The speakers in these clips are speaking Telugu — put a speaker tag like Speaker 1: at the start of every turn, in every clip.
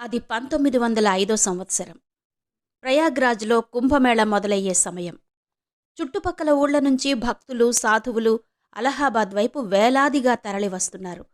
Speaker 1: అది పంతొమ్మిది వందల ఐదో సంవత్సరం. ప్రయాగ్రాజ్లో కుంభమేళ మొదలయ్యే సమయం. చుట్టుపక్కల ఊళ్ళ నుంచి భక్తులు సాధువులు అలహాబాద్ వైపు వేలాదిగా తరలివస్తున్నారు.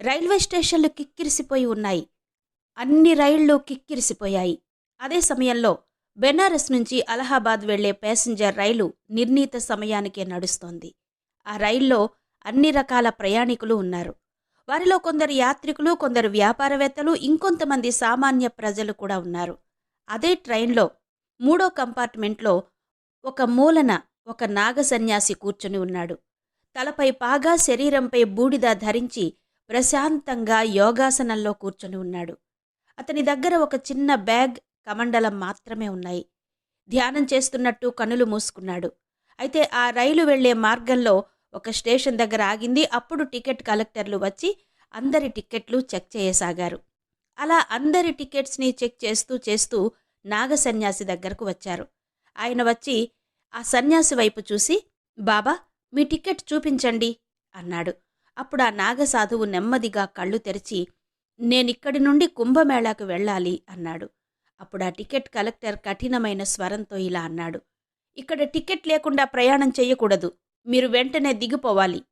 Speaker 1: రైల్వే స్టేషన్లు కిక్కిరిసిపోయి ఉన్నాయి. అన్ని రైళ్ళు కిక్కిరిసిపోయాయి. అదే సమయంలో బెనారస్ నుంచి అలహాబాద్ వెళ్ళే ప్యాసింజర్ రైలు నిర్ణీత సమయానికే నడుస్తోంది. ఆ రైల్లో అన్ని రకాల ప్రయాణికులు ఉన్నారు. వారిలో కొందరు యాత్రికులు కొందరు వ్యాపారవేత్తలు ఇంకొంతమంది సామాన్య ప్రజలు కూడా ఉన్నారు. అదే ట్రైన్లో మూడో కంపార్ట్మెంట్లో ఒక మూలన ఒక నాగ సన్యాసి కూర్చుని ఉన్నాడు. తలపై పాగా శరీరంపై బూడిద ధరించి ప్రశాంతంగా యోగాసనంలో కూర్చుని ఉన్నాడు. అతని దగ్గర ఒక చిన్న బ్యాగ్ కమండలం మాత్రమే ఉన్నాయి. ధ్యానం చేస్తున్నట్టు కనులు మూసుకున్నాడు. అయితే ఆ రైలు వెళ్ళే మార్గంలో ఒక స్టేషన్ దగ్గర ఆగింది. అప్పుడు టికెట్ కలెక్టర్లు వచ్చి అందరి టికెట్లు చెక్ చేయసాగారు. అలా అందరి టికెట్స్ని చెక్ చేస్తూ చేస్తూ నాగ సన్యాసి దగ్గరకు వచ్చారు. ఆయన వచ్చి ఆ సన్యాసి వైపు చూసి బాబా మీ టికెట్ చూపించండి అన్నాడు. అప్పుడు ఆ నాగసాధువు నెమ్మదిగా కళ్ళు తెరిచి నేనిక్కడి నుండి కుంభమేళాకు వెళ్ళాలి అన్నాడు. అప్పుడు ఆ టికెట్ కలెక్టర్ కఠినమైన స్వరంతో ఇలా అన్నాడు. ఇక్కడ టికెట్ లేకుండా ప్రయాణం చేయకూడదు మీరు వెంటనే దిగిపోవాలి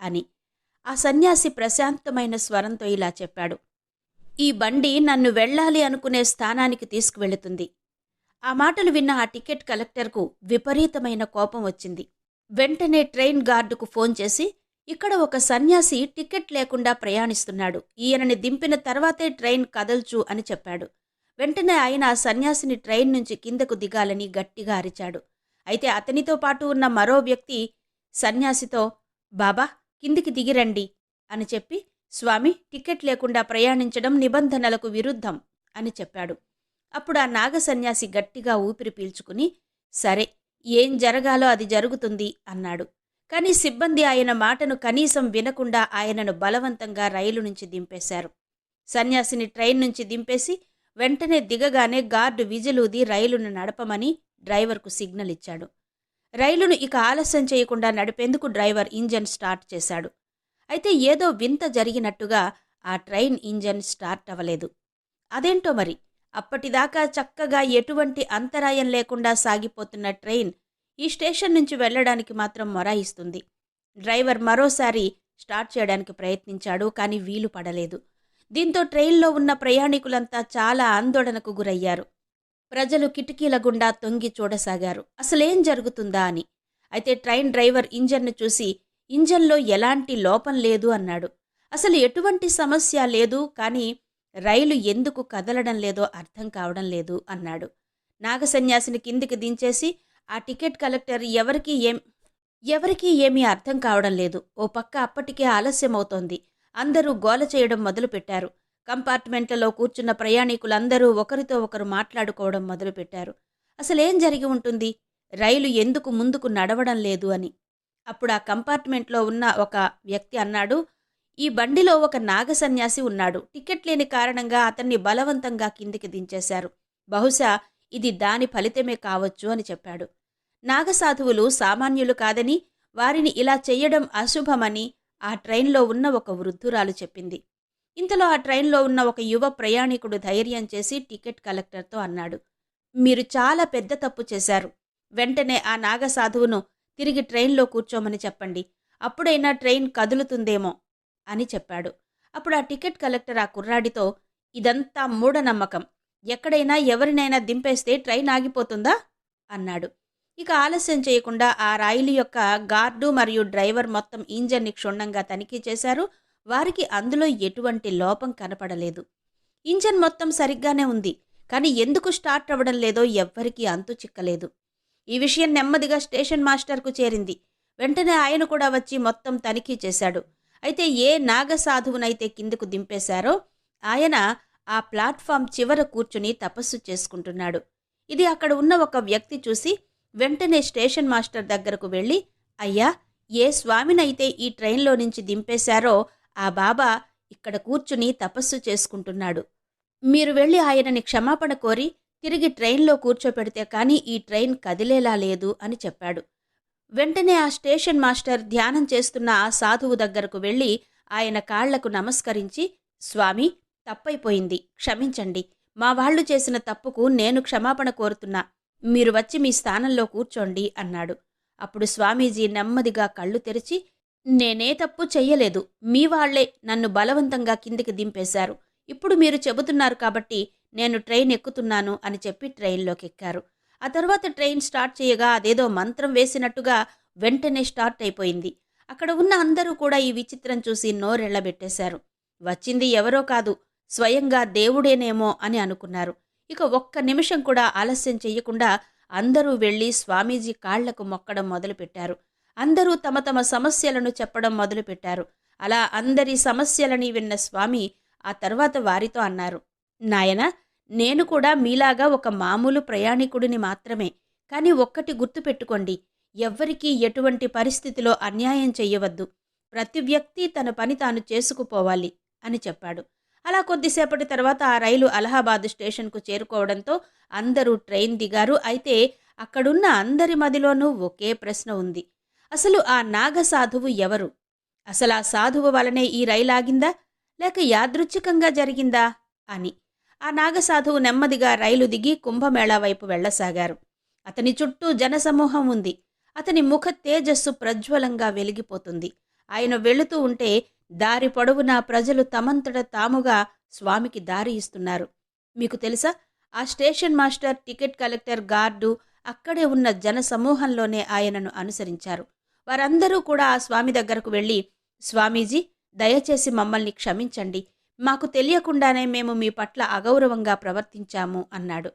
Speaker 1: అని. ఆ సన్యాసి ప్రశాంతమైన స్వరంతో ఇలా చెప్పాడు. ఈ బండి నన్ను వెళ్ళాలి అనుకునే స్థానానికి తీసుకువెళుతుంది. ఆ మాటలు విన్న ఆ టికెట్ కలెక్టర్కు విపరీతమైన కోపం వచ్చింది. వెంటనే ట్రైన్ గార్డుకు ఫోన్ చేసి ఇక్కడ ఒక సన్యాసి టికెట్ లేకుండా ప్రయాణిస్తున్నాడు. ఈయనని దింపిన తర్వాతే ట్రైన్ కదల్చు అని చెప్పాడు. వెంటనే ఆయన ఆ సన్యాసిని ట్రైన్ నుంచి కిందకు దిగాలని గట్టిగా అరిచాడు. అయితే అతనితో పాటు ఉన్న మరో వ్యక్తి సన్యాసితో బాబా కిందికి దిగిరండి అని చెప్పి స్వామి టికెట్ లేకుండా ప్రయాణించడం నిబంధనలకు విరుద్ధం అని చెప్పాడు. అప్పుడు ఆ నాగ సన్యాసి గట్టిగా ఊపిరి పీల్చుకుని సరే ఏం జరగాలో అది జరుగుతుంది అన్నాడు. కానీ సిబ్బంది ఆయన మాటను కనీసం వినకుండా ఆయనను బలవంతంగా రైలు నుంచి దింపేశారు. సన్యాసిని ట్రైన్ నుంచి దింపేసి వెంటనే దిగగానే గార్డు విజిలూది రైలును నడపమని డ్రైవర్కు సిగ్నల్ ఇచ్చాడు రైలును ఇక ఆలస్యం చేయకుండా నడిపేందుకు డ్రైవర్ ఇంజన్ స్టార్ట్ చేశాడు. అయితే ఏదో వింత జరిగినట్టుగా ఆ ట్రైన్ ఇంజన్ స్టార్ట్ అవ్వలేదు. అదేంటో మరి? అప్పటిదాకా చక్కగా ఎటువంటి అంతరాయం లేకుండా సాగిపోతున్న ట్రైన్ ఈ స్టేషన్ నుంచి వెళ్ళడానికి మాత్రం మొరాయిస్తుంది. డ్రైవర్ మరోసారి స్టార్ట్ చేయడానికి ప్రయత్నించాడు కానీ వీలు పడలేదు. దీంతో ట్రైన్లో ఉన్న ప్రయాణికులంతా చాలా ఆందోళనకు గురయ్యారు. ప్రజలు కిటికీల గుండా తొంగి చూడసాగారు. అసలేం జరుగుతుందా అని. అయితే ట్రైన్ డ్రైవర్ ఇంజన్ను చూసి ఇంజన్లో ఎలాంటి లోపం లేదు అన్నాడు. అసలు ఎటువంటి సమస్య లేదు కానీ రైలు ఎందుకు కదలడం లేదో అర్థం కావడం లేదు అన్నాడు. నాగసన్యాసిని కిందికి దించేసి ఆ టికెట్ కలెక్టర్ ఎవరికీ ఏం ఎవరికీ ఏమీ అర్థం కావడం లేదు. ఓ పక్క అప్పటికే ఆలస్యమవుతోంది. అందరూ గోల చేయడం మొదలుపెట్టారు. కంపార్ట్మెంట్లలో కూర్చున్న ప్రయాణికులందరూ ఒకరితో ఒకరు మాట్లాడుకోవడం మొదలుపెట్టారు. అసలేం జరిగి ఉంటుంది? రైలు ఎందుకు ముందుకు నడవడం లేదు అని. అప్పుడు ఆ కంపార్ట్మెంట్లో ఉన్న ఒక వ్యక్తి అన్నాడు ఈ బండిలో ఒక నాగసన్యాసి ఉన్నాడు. టికెట్ లేని కారణంగా అతన్ని బలవంతంగా కిందికి దించేశారు. బహుశా ఇది దాని ఫలితమే కావచ్చు అని చెప్పాడు. నాగసాధువులు సామాన్యులు కాదని వారిని ఇలా చెయ్యడం అశుభమని ఆ ట్రైన్లో ఉన్న ఒక వృద్ధురాలు చెప్పింది. ఇంతలో ఆ ట్రైన్లో ఉన్న ఒక యువ ప్రయాణికుడు ధైర్యం చేసి టికెట్ కలెక్టర్తో అన్నాడు మీరు చాలా పెద్ద తప్పు చేశారు. వెంటనే ఆ నాగసాధువును తిరిగి ట్రైన్లో కూర్చోమని చెప్పండి. అప్పుడైనా ట్రైన్ కదులుతుందేమో అని చెప్పాడు. అప్పుడు ఆ టికెట్ కలెక్టర్ ఆ కుర్రాడితో ఇదంతా మూఢనమ్మకం. ఎక్కడైనా ఎవరినైనా దింపేస్తే ట్రైన్ ఆగిపోతుందా? అన్నాడు. ఇక ఆలస్యం చేయకుండా ఆ రైలు యొక్క గార్డు మరియు డ్రైవర్ మొత్తం ఇంజన్ని క్షుణ్ణంగా తనిఖీ చేశారు. వారికి అందులో ఎటువంటి లోపం కనపడలేదు. ఇంజన్ మొత్తం సరిగ్గానే ఉంది కానీ ఎందుకు స్టార్ట్ అవ్వడం లేదో ఎవ్వరికీ అంతు చిక్కలేదు. ఈ విషయం నెమ్మదిగా స్టేషన్ మాస్టర్కు చేరింది. వెంటనే ఆయన కూడా వచ్చి మొత్తం తనిఖీ చేశాడు. అయితే ఏ నాగసాధువునైతే కిందకు దింపేశారో ఆయన ఆ ప్లాట్ఫామ్ చివర కూర్చుని తపస్సు చేసుకుంటున్నాడు. ఇది అక్కడ ఉన్న ఒక వ్యక్తి చూసి వెంటనే స్టేషన్ మాస్టర్ దగ్గరకు వెళ్ళి అయ్యా ఏ స్వామినైతే ఈ ట్రైన్లో నుంచి దింపేశారో ఆ బాబా ఇక్కడ కూర్చుని తపస్సు చేసుకుంటున్నాడు. మీరు వెళ్ళి ఆయనని క్షమాపణ కోరి తిరిగి ట్రైన్లో కూర్చోపెడితే కానీ ఈ ట్రైన్ కదిలేలా లేదు అని చెప్పాడు. వెంటనే ఆ స్టేషన్ మాస్టర్ ధ్యానం చేస్తున్న ఆ సాధువు దగ్గరకు వెళ్ళి ఆయన కాళ్ళకు నమస్కరించి స్వామి తప్పైపోయింది. క్షమించండి. మా వాళ్ళు చేసిన తప్పుకు నేను క్షమాపణ కోరుతున్నా. మీరు వచ్చి మీ స్థానంలో కూర్చోండి అన్నాడు. అప్పుడు స్వామీజీ నెమ్మదిగా కళ్ళు తెరిచి నేనే తప్పు చెయ్యలేదు. మీ వాళ్ళే నన్ను బలవంతంగా కిందికి దింపేశారు. ఇప్పుడు మీరు చెబుతున్నారు కాబట్టి నేను ట్రైన్ ఎక్కుతున్నాను అని చెప్పి ట్రైన్లోకి ఎక్కారు ఆ తర్వాత ట్రైన్ స్టార్ట్ చేయగా అదేదో మంత్రం వేసినట్టుగా వెంటనే స్టార్ట్ అయిపోయింది. అక్కడ ఉన్న అందరూ కూడా ఈ విచిత్రం చూసి నోరెళ్ళబెట్టేశారు వచ్చింది ఎవరో కాదు స్వయంగా దేవుడేనేమో అని అనుకున్నారు. ఇక ఒక్క నిమిషం కూడా ఆలస్యం చేయకుండా అందరూ వెళ్ళి స్వామీజీ కాళ్ళకు మొక్కడం మొదలుపెట్టారు. అందరూ తమ తమ సమస్యలను చెప్పడం మొదలుపెట్టారు. అలా అందరి సమస్యలని విన్న స్వామి ఆ తర్వాత వారితో అన్నారు నాయన నేను కూడా మీలాగా ఒక మామూలు ప్రయాణికుడిని మాత్రమే కానీ ఒక్కటి గుర్తుపెట్టుకోండి ఎవ్వరికీ ఎటువంటి పరిస్థితిలో అన్యాయం చెయ్యవద్దు. ప్రతి వ్యక్తి తన పని తాను చేసుకుపోవాలి అని చెప్పాడు. అలా కొద్దిసేపటి తర్వాత ఆ రైలు అలహాబాద్ స్టేషన్కు చేరుకోవడంతో అందరూ ట్రైన్ దిగారు. అయితే అక్కడున్న అందరి మదిలోనూ ఒకే ప్రశ్న ఉంది. అసలు ఆ నాగసాధువు ఎవరు? అసలు ఆ సాధువు వలనే ఈ రైలు ఆగిందా లేక యాదృచ్ఛికంగా జరిగిందా? అని. ఆ నాగసాధువు నెమ్మదిగా రైలు దిగి కుంభమేళా వైపు వెళ్ళసాగారు అతని చుట్టూ జనసమూహం ఉంది. అతని ముఖ తేజస్సు ప్రజ్వలంగా వెలిగిపోతుంది. ఆయన వెళుతూ ఉంటే దారి పొడవునా ప్రజలు తమంతట తాముగా స్వామికి దారి ఇస్తున్నారు. మీకు తెలుసా? ఆ station master ticket collector guard అక్కడే ఉన్న జనసమూహంలోనే ఆయనను అనుసరించారు. వారందరూ కూడా ఆ స్వామి దగ్గరకు వెళ్ళి స్వామీజీ దయచేసి మమ్మల్ని క్షమించండి. మాకు తెలియకుండానే మేము మీ పట్ల అగౌరవంగా ప్రవర్తించాము అన్నాడు.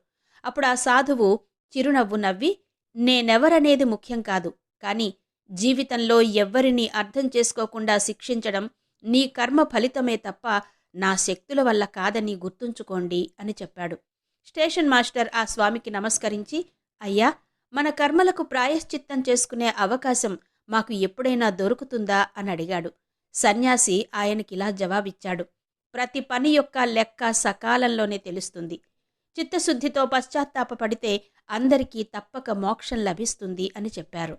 Speaker 1: అప్పుడు ఆ సాధువు చిరునవ్వు నవ్వి నేనెవరనేది ముఖ్యం కాదు. కానీ జీవితంలో ఎవ్వరినీ అర్థం చేసుకోకుండా శిక్షించడం నీ కర్మ ఫలితమే తప్ప నా శక్తుల వల్ల కాదని గుర్తుంచుకోండి అని చెప్పాడు. స్టేషన్ మాస్టర్ ఆ స్వామికి నమస్కరించి అయ్యా మన కర్మలకు ప్రాయశ్చిత్తం చేసుకునే అవకాశం మాకు ఎప్పుడైనా దొరుకుతుందా? అని అడిగాడు. సన్యాసి ఆయనకిలా జవాబిచ్చాడు. ప్రతి పని యొక్క లెక్క సకాలంలోనే తెలుస్తుంది. చిత్తశుద్ధితో పశ్చాత్తాపపడితే అందరికీ తప్పక మోక్షం లభిస్తుంది అని చెప్పారు.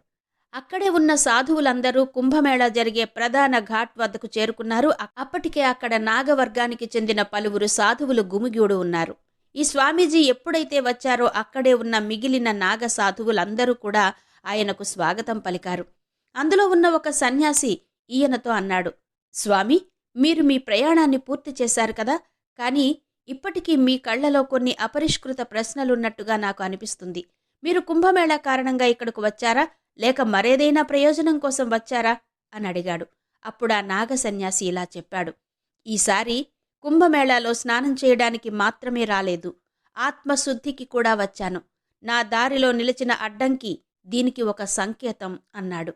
Speaker 1: అక్కడే ఉన్న సాధువులందరూ కుంభమేళా జరిగే ప్రధాన ఘాట్ వద్దకు చేరుకున్నారు. అప్పటికే అక్కడ నాగవర్గానికి చెందిన పలువురు సాధువులు గుమిగూడు ఉన్నారు. ఈ స్వామీజీ ఎప్పుడైతే వచ్చారో అక్కడే ఉన్న మిగిలిన నాగ సాధువులందరూ కూడా ఆయనకు స్వాగతం పలికారు. అందులో ఉన్న ఒక సన్యాసి ఈయనతో అన్నాడు స్వామి మీరు మీ ప్రయాణాన్ని పూర్తి చేశారు కదా కానీ ఇప్పటికీ మీ కళ్ళలో కొన్ని అపరిష్కృత ప్రశ్నలున్నట్టుగా నాకు అనిపిస్తుంది. మీరు కుంభమేళా కారణంగా ఇక్కడకు వచ్చారా లేక మరేదైనా ప్రయోజనం కోసం వచ్చారా? అని అడిగాడు. అప్పుడు ఆ నాగ సన్యాసి ఇలా చెప్పాడు ఈసారి కుంభమేళాలో స్నానం చేయడానికి మాత్రమే రాలేదు. ఆత్మశుద్ధికి కూడా వచ్చాను. నా దారిలో నిలిచిన అడ్డంకి దీనికి ఒక సంకేతం అన్నాడు.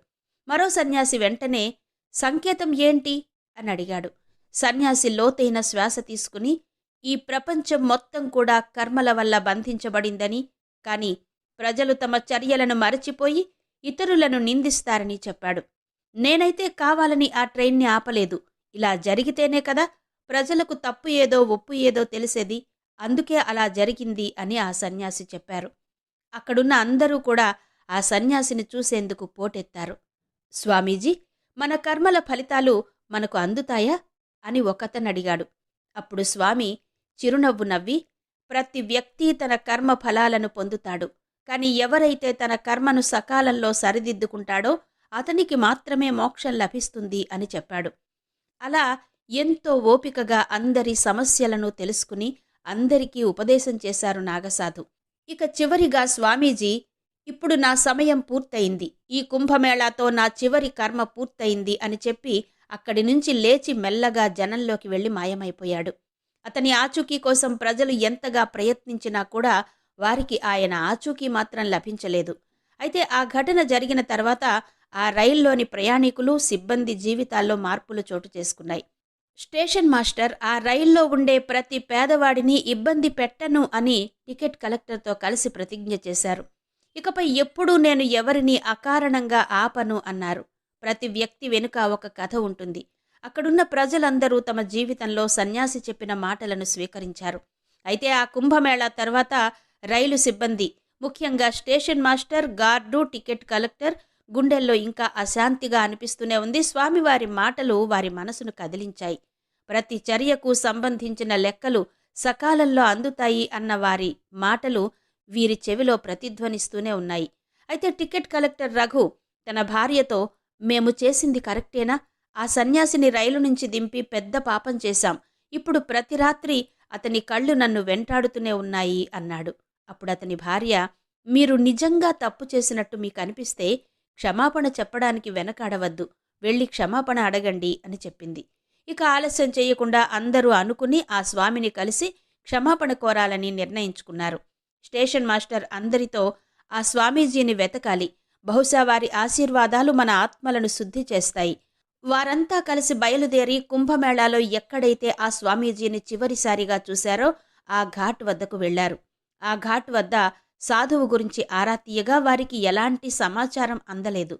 Speaker 1: మరో సన్యాసి వెంటనే సంకేతం ఏంటి? అని అడిగాడు. సన్యాసి లోతైన శ్వాస తీసుకుని ఈ ప్రపంచం మొత్తం కూడా కర్మల వల్ల బంధించబడిందని కాని ప్రజలు తమ చర్యలను మరచిపోయి ఇతరులను నిందిస్తారని చెప్పాడు. నేనైతే కావాలని ఆ ట్రైన్ని ఆపలేదు. ఇలా జరిగితేనే కదా ప్రజలకు తప్పు ఏదో ఒప్పు ఏదో తెలిసేది. అందుకే అలా జరిగింది అని ఆ సన్యాసి చెప్పారు. అక్కడున్న అందరూ కూడా ఆ సన్యాసిని చూసేందుకు పోటెత్తారు. స్వామీజీ మన కర్మల ఫలితాలు మనకు అందుతాయా? అని ఒకతనడిగాడు. అప్పుడు స్వామి చిరునవ్వు నవ్వి ప్రతి వ్యక్తి తన కర్మ ఫలాలను పొందుతాడు. కాని ఎవరైతే తన కర్మను సకాలంలో సరిదిద్దుకుంటాడో అతనికి మాత్రమే మోక్షం లభిస్తుంది అని చెప్పాడు. అలా ఎంతో ఓపికగా అందరి సమస్యలను తెలుసుకుని అందరికీ ఉపదేశం చేశారు నాగసాధు. ఇక చివరిగా స్వామీజీ ఇప్పుడు నా సమయం పూర్తయింది. ఈ కుంభమేళాతో నా చివరి కర్మ పూర్తయింది అని చెప్పి అక్కడి నుంచి లేచి మెల్లగా జనంలోకి వెళ్ళి మాయమైపోయాడు. అతని ఆచూకీ కోసం ప్రజలు ఎంతగా ప్రయత్నించినా కూడా వారికి ఆయన ఆచూకీ మాత్రం లభించలేదు. అయితే ఆ ఘటన జరిగిన తర్వాత ఆ రైల్లోని ప్రయాణికులు సిబ్బంది జీవితాల్లో మార్పులు చోటు చేసుకున్నాయి. స్టేషన్ మాస్టర్ ఆ రైల్లో ఉండే ప్రతి పేదవాడిని ఇబ్బంది పెట్టను అని టికెట్ కలెక్టర్తో కలిసి ప్రతిజ్ఞ చేశారు. ఇకపై ఎప్పుడూ నేను ఎవరిని అకారణంగా ఆపను అన్నారు. ప్రతి వ్యక్తి వెనుక ఒక కథ ఉంటుంది. అక్కడున్న ప్రజలందరూ తమ జీవితంలో సన్యాసి చెప్పిన మాటలను స్వీకరించారు. అయితే ఆ కుంభమేళా తర్వాత రైలు సిబ్బంది ముఖ్యంగా station master guard ticket collector గుండెల్లో ఇంకా అశాంతిగా అనిపిస్తూనే ఉంది. స్వామివారి మాటలు వారి మనసును కదిలించాయి. ప్రతి చర్యకు సంబంధించిన లెక్కలు సకాలంలో అందుతాయి అన్న వారి మాటలు వీరి చెవిలో ప్రతిధ్వనిస్తూనే ఉన్నాయి. అయితే టికెట్ కలెక్టర్ రఘు తన భార్యతో మేము చేసింది కరెక్టేనా? ఆ సన్యాసిని రైలు నుంచి దింపి పెద్ద పాపం చేశాం. ఇప్పుడు ప్రతి రాత్రి అతని కళ్ళు నన్ను వెంటాడుతూనే ఉన్నాయి అన్నాడు. అప్పుడు అతని భార్య మీరు నిజంగా తప్పు చేసినట్టు మీకు అనిపిస్తే క్షమాపణ చెప్పడానికి వెనకాడవద్దు. వెళ్ళి క్షమాపణ అడగండి అని చెప్పింది. ఇక ఆలస్యం చేయకుండా అందరూ అనుకుని ఆ స్వామిని కలిసి క్షమాపణ కోరాలని నిర్ణయించుకున్నారు. స్టేషన్ మాస్టర్ అందరితో ఆ స్వామీజీని వెతకాలి. బహుశా వారి ఆశీర్వాదాలు మన ఆత్మలను శుద్ధి చేస్తాయి. వారంతా కలిసి బయలుదేరి కుంభమేళాలో ఎక్కడైతే ఆ స్వామీజీని చివరిసారిగా చూశారో ఆ ఘాట్ వద్దకు వెళ్ళారు ఆ ఘాట్ వద్ద సాధువు గురించి ఆరా తీయగా వారికి ఎలాంటి సమాచారం అందలేదు.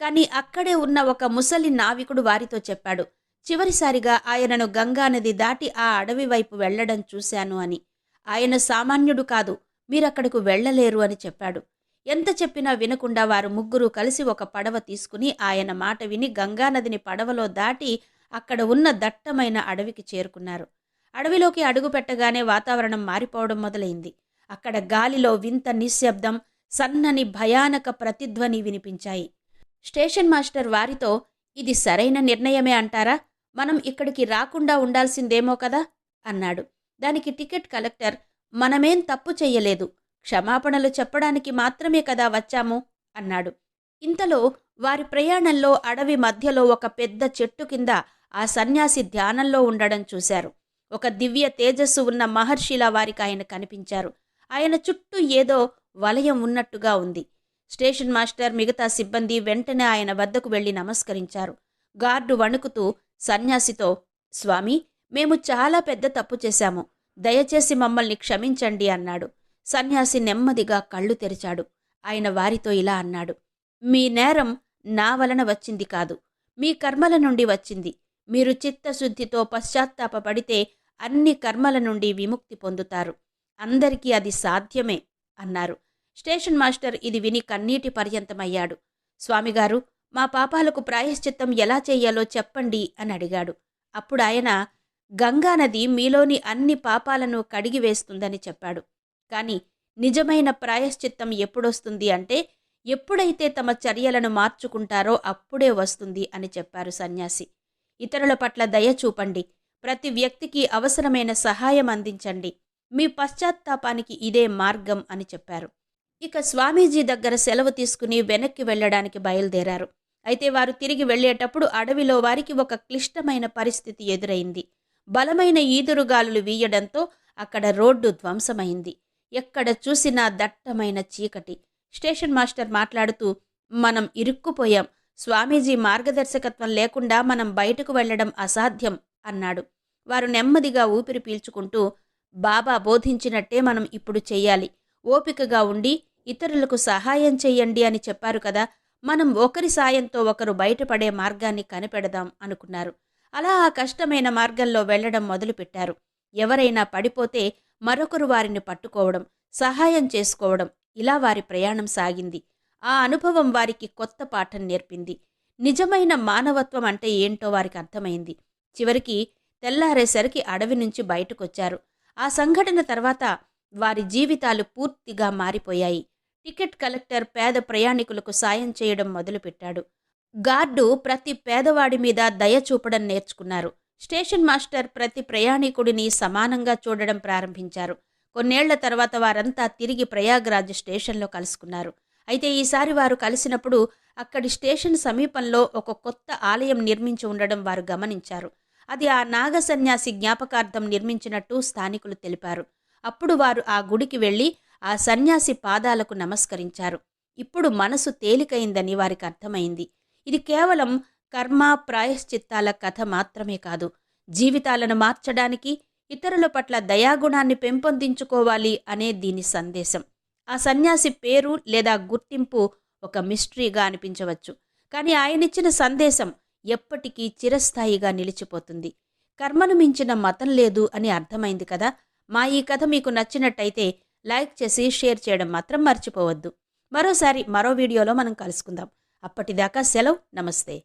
Speaker 1: కాని అక్కడే ఉన్న ఒక ముసలి నావికుడు వారితో చెప్పాడు చివరిసారిగా ఆయనను గంగానది దాటి ఆ అడవి వైపు వెళ్ళడం చూశాను అని. ఆయన సామాన్యుడు కాదు మీరక్కడకు వెళ్ళలేరు అని చెప్పాడు. ఎంత చెప్పినా వినకుండా వారు ముగ్గురు కలిసి ఒక పడవ తీసుకుని ఆయన మాట విని గంగానదిని పడవలో దాటి అక్కడ ఉన్న దట్టమైన అడవికి చేరుకున్నారు. అడవిలోకి అడుగు పెట్టగానే వాతావరణం మారిపోవడం మొదలైంది. అక్కడ గాలిలో వింత నిశ్శబ్దం సన్నని భయానక ప్రతిధ్వని వినిపించాయి. స్టేషన్ మాస్టర్ వారితో ఇది సరైన నిర్ణయమే అంటారా? మనం ఇక్కడికి రాకుండా ఉండాల్సిందేమో కదా? అన్నాడు. దానికి టికెట్ కలెక్టర్ మనమేం తప్పు చెయ్యలేదు. క్షమాపణలు చెప్పడానికి మాత్రమే కదా వచ్చాము అన్నాడు. ఇంతలో వారి ప్రయాణంలో అడవి మధ్యలో ఒక పెద్ద చెట్టు కింద ఆ సన్యాసి ధ్యానంలో ఉండడం చూశారు. ఒక దివ్య తేజస్సు ఉన్న మహర్షిలా వారికి ఆయన కనిపించారు. ఆయన చుట్టూ ఏదో వలయం ఉన్నట్టుగా ఉంది. స్టేషన్ మాస్టర్ మిగతా సిబ్బంది వెంటనే ఆయన వద్దకు వెళ్ళి నమస్కరించారు. గార్డు వణుకుతూ సన్యాసితో స్వామి మేము చాలా పెద్ద తప్పు చేశాము. దయచేసి మమ్మల్ని క్షమించండి అన్నాడు. సన్యాసి నెమ్మదిగా కళ్ళు తెరిచాడు. ఆయన వారితో ఇలా అన్నాడు. మీ నేరం నా వలన వచ్చింది కాదు. మీ కర్మల నుండి వచ్చింది. మీరు చిత్తశుద్ధితో పశ్చాత్తాపడితే అన్ని కర్మల నుండి విముక్తి పొందుతారు. అందరికీ అది సాధ్యమే అన్నారు. స్టేషన్ మాస్టర్ ఇది విని కన్నీటి పర్యంతమయ్యాడు. స్వామిగారు మా పాపాలకు ప్రాయశ్చిత్తం ఎలా చేయాలో చెప్పండి అని అడిగాడు. అప్పుడు ఆయన గంగానది మీలోని అన్ని పాపాలను కడిగివేస్తుందని చెప్పాడు. కానీ నిజమైన ప్రాయశ్చిత్తం ఎప్పుడొస్తుంది అంటే ఎప్పుడైతే తమ చర్యలను మార్చుకుంటారో అప్పుడే వస్తుంది అని చెప్పారు సన్యాసి. ఇతరుల పట్ల దయ చూపండి. ప్రతి వ్యక్తికి అవసరమైన సహాయం అందించండి. మీ పశ్చాత్తాపానికి ఇదే మార్గం అని చెప్పారు. ఇక స్వామీజీ దగ్గర సెలవు తీసుకుని వెనక్కి వెళ్ళడానికి బయలుదేరారు. అయితే వారు తిరిగి వెళ్ళేటప్పుడు అడవిలో వారికి ఒక క్లిష్టమైన పరిస్థితి ఎదురైంది. బలమైన ఈదురుగాలులు వీయడంతో అక్కడ రోడ్డు ధ్వంసమైంది. ఎక్కడ చూసినా దట్టమైన చీకటి. స్టేషన్ మాస్టర్ మాట్లాడుతూ మనం ఇరుక్కుపోయాం. స్వామీజీ మార్గదర్శకత్వం లేకుండా మనం బయటకు వెళ్ళడం అసాధ్యం అన్నాడు. వారు నెమ్మదిగా ఊపిరి పీల్చుకుంటూ బాబా బోధించినట్టే మనం ఇప్పుడు చెయ్యాలి. ఓపికగా ఉండి ఇతరులకు సహాయం చెయ్యండి అని చెప్పారు కదా మనం ఒకరి సాయంతో ఒకరు బయటపడే మార్గాన్ని కనిపెడదాం అనుకున్నారు. అలా ఆ కష్టమైన మార్గంలో వెళ్ళడం మొదలుపెట్టారు. ఎవరైనా పడిపోతే మరొకరు వారిని పట్టుకోవడం సహాయం చేసుకోవడం ఇలా వారి ప్రయాణం సాగింది. ఆ అనుభవం వారికి కొత్త పాఠం నేర్పింది. నిజమైన మానవత్వం అంటే ఏంటో వారికి అర్థమైంది. చివరికి తెల్లారేసరికి అడవి నుంచి బయటకొచ్చారు. ఆ సంఘటన తర్వాత వారి జీవితాలు పూర్తిగా మారిపోయాయి. టికెట్ కలెక్టర్ పేద ప్రయాణికులకు సాయం చేయడం మొదలుపెట్టాడు. గార్డు ప్రతి పేదవాడి మీద దయ చూపడం నేర్చుకున్నారు. స్టేషన్ మాస్టర్ ప్రతి ప్రయాణికుడిని సమానంగా చూడడం ప్రారంభించారు. కొన్నేళ్ళ తర్వాత వారంతా తిరిగి ప్రయాగ్రాజ్ స్టేషన్లో కలుసుకున్నారు. అయితే ఈసారి వారు కలిసినప్పుడు అక్కడి స్టేషన్ సమీపంలో ఒక కొత్త ఆలయం నిర్మించి ఉండడం వారు గమనించారు. అది ఆ నాగ సన్యాసి జ్ఞాపకార్థం నిర్మించినట్టు స్థానికులు తెలిపారు. అప్పుడు వారు ఆ గుడికి వెళ్ళి ఆ సన్యాసి పాదాలకు నమస్కరించారు. ఇప్పుడు మనసు తేలికైందని వారికి అర్థమైంది. ఇది కేవలం కర్మ ప్రాయశ్చిత్తాల కథ మాత్రమే కాదు. జీవితాలను మార్చడానికి ఇతరుల పట్ల దయాగుణాన్ని పెంపొందించుకోవాలి అనే దీని సందేశం. ఆ సన్యాసి పేరు లేదా గుర్తింపు ఒక మిస్టరీగా అనిపించవచ్చు. కానీ ఆయనిచ్చిన సందేశం ఎప్పటికీ చిరస్థాయిగా నిలిచిపోతుంది. కర్మను మించిన మతం లేదు అని అర్థమైంది కదా? మా ఈ కథ మీకు నచ్చినట్టయితే లైక్ చేసి షేర్ చేయడం మాత్రం మర్చిపోవద్దు. మరోసారి మరో వీడియోలో మనం కలుసుకుందాం. అప్పటిదాకా సెలవు. నమస్తే.